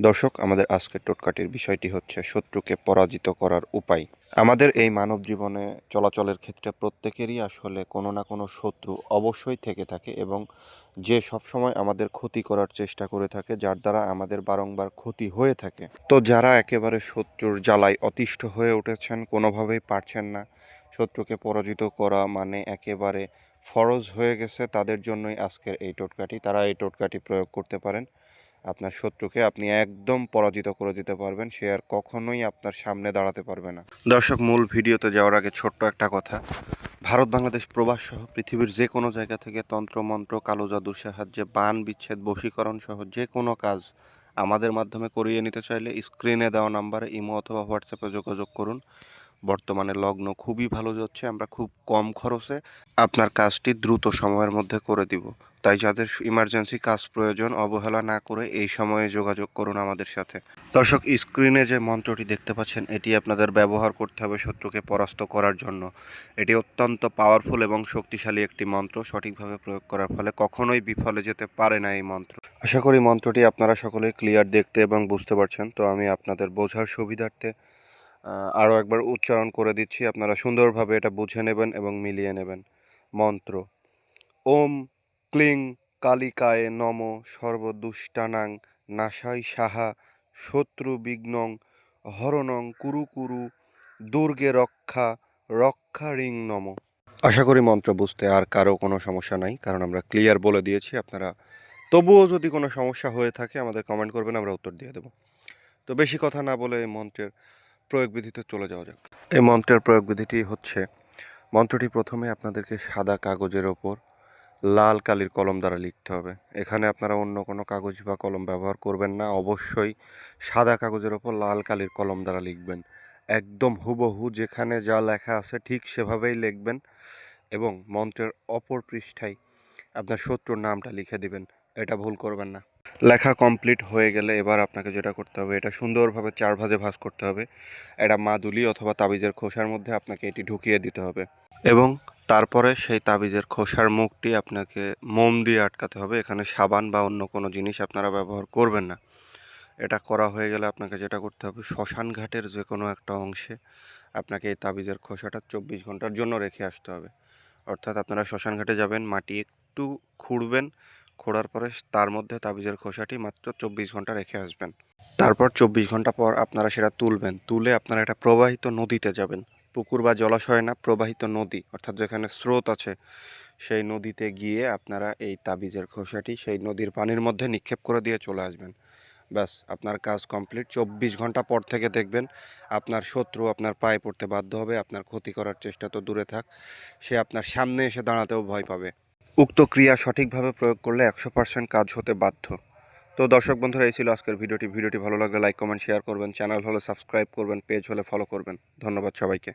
দর্শক, আমাদের আজকের টোটকাটির বিষয়টি হচ্ছে শত্রুকে পরাজিত করার উপায়। আমাদের এই মানব জীবনে চলাচলের ক্ষেত্রে প্রত্যেকেরই আসলে কোনো না কোনো শত্রু অবশ্যই থেকে থাকে এবং যে সবসময় আমাদের ক্ষতি করার চেষ্টা করে থাকে, যার দ্বারা আমাদের বারংবার ক্ষতি হয়ে থাকে। তো যারা একেবারে শত্রুর জ্বালায় অতিষ্ঠ হয়ে উঠেছেন, কোনোভাবেই পারছেন না। শত্রুকে পরাজিত করা মানে একেবারে ফরজ হয়ে গেছে। তাদের জন্যই আজকের এই টোটকাটি। তারা এই টোটকাটি প্রয়োগ করতে পারেন। আপনার শত্রুকে আপনি একদম পরাজিত করে দিতে পারবেন, সে আর কখনোই আপনার সামনে দাঁড়াতে পারবে না। দর্শক, মূল ভিডিওতে যাওয়ার আগে ছোট্ট একটা কথা। ভারত, বাংলাদেশ প্রবাস সহ পৃথিবীর যে কোনো জায়গা থেকে তন্ত্রমন্ত্র কালো জাদুর সাহায্যে বান, বিচ্ছেদ, বশীকরণ সহ যে কোনো কাজ আমাদের মাধ্যমে করিয়ে নিতে চাইলে স্ক্রিনে দেওয়া নাম্বারে ইমো অথবা হোয়াটসঅ্যাপে যোগাযোগ করুন। বর্তমানে লগ্ন খুবই ভালো যাচ্ছে, আমরা খুব কম খরচে আপনার কাজটি দ্রুত সময়ের মধ্যে করে দিব। তাই যাদের ইমার্জেন্সি কাজ প্রয়োজন, অবহেলা না করে এই সময়ে যোগাযোগ করুন আমাদের সাথে। দর্শক স্ক্রিনে যে মন্ত্রটি দেখতে পাচ্ছেন, এটি আপনাদের ব্যবহার করতে হবে শত্রুকে পরাস্ত করার জন্য। এটি অত্যন্ত পাওয়ারফুল এবং শক্তিশালী একটি মন্ত্র, সঠিকভাবে প্রয়োগ করার ফলে কখনোই বিফলে যেতে পারে না এই মন্ত্র। আশা করি মন্ত্রটি আপনারা সকলেই ক্লিয়ার দেখতে এবং বুঝতে পারছেন, তো আমি আপনাদের বোঝার সুবিধার্থে আরও একবার উচ্চারণ করে দিচ্ছি। আপনারা সুন্দরভাবে এটা বুঝে নেবেন এবং মিলিয়ে নেবেন। মন্ত্র। ওম ক্লিং কালিকায় নম সর্বদুষ্টানাং নাশাই সাহা শত্রু বিঘ্নং হরণং কুরু কুরু দুর্গে রক্ষা রক্ষা রিং নম। আশা করি মন্ত্র বুঝতে আর কারও কোনো সমস্যা নাই, কারণ আমরা ক্লিয়ার বলে দিয়েছি। আপনারা তবুও যদি কোনো সমস্যা হয়ে থাকে আমাদের কমেন্ট করবেন, আমরা উত্তর দিয়ে দেবো। তো বেশি কথা না বলে মন্ত্রের প্রয়োগ বিধিতে চলে যাওয়া যাক। এই মন্ত্রের প্রয়োগ বিধিটি হচ্ছে, মন্ত্রটি প্রথমে আপনাদেরকে সাদা কাগজের ওপর লাল কালির কলম দ্বারা লিখতে হবে। এখানে আপনারা অন্য কোনো কাগজ বা কলম ব্যবহার করবেন না, অবশ্যই সাদা কাগজের ওপর লাল কালির কলম দ্বারা লিখবেন। একদম হুবহু যেখানে যা লেখা আছে ঠিক সেভাবেই লিখবেন এবং মন্ত্রের অপর পৃষ্ঠায় আপনার শত্রুর নামটা লিখে দিবেন। এটা ভুল করবেন না। লেখা কমপ্লিট হয়ে গেলে এবার আপনাকে যেটা করতে হবে, এটা সুন্দরভাবে চার ভাজে ভাঁজ করতে হবে। এটা মাদুলি অথবা তাবিজের খোসার মধ্যে আপনাকে এটি ঢুকিয়ে দিতে হবে এবং তারপরে সেই তাবিজের খোসার মুখটি আপনাকে মোম দিয়ে আটকাতে হবে। এখানে সাবান বা অন্য কোনো জিনিস আপনারা ব্যবহার করবেন না। এটা করা হয়ে গেলে আপনাকে যেটা করতে হবে, শ্মশান ঘাটের যে কোনো একটা অংশে আপনাকে এই তাবিজের খোসাটা চব্বিশ ঘণ্টার জন্য রেখে আসতে হবে। অর্থাৎ আপনারা শ্মশান ঘাটে যাবেন, মাটি একটু খুঁড়বেন খোঁড়ার পরে তার মধ্যে তাবিজের খোসাটি মাত্র চব্বিশ ঘণ্টা রেখে আসবেন। তারপর চব্বিশ ঘণ্টা পর আপনারা সেটা তুলবেন। তুলে আপনারা এটা প্রবাহিত নদীতে যাবেন। পুকুর বা জলাশয় না, প্রবাহিত নদী, অর্থাৎ যেখানে স্রোত আছে, সেই নদীতে গিয়ে আপনারা এই তাবিজের খোসাটি সেই নদীর পানির মধ্যে নিক্ষেপ করে দিয়ে চলে আসবেন। ব্যাস, আপনার কাজ কমপ্লিট। চব্বিশ ঘণ্টা পর থেকে দেখবেন আপনার শত্রু আপনার পায়ে পড়তে বাধ্য হবে। আপনার ক্ষতি করার চেষ্টা তো দূরে থাক। সে আপনার সামনে এসে দাঁড়াতেও ভয় পাবে। উক্ত ক্রিয়া সঠিকভাবে প্রয়োগ করলে একশো পার্সেন্ট কাজ হতে বাধ্য। তো দর্শক বন্ধুরা, এই ছিল আজকের ভিডিওটি। ভিডিওটি ভালো লাগলে লাইক, কমেন্ট শেয়ার করবেন। চ্যানেল হলে সাবস্ক্রাইব করবেন, পেজ হলে ফলো করবেন। ধন্যবাদ সবাইকে।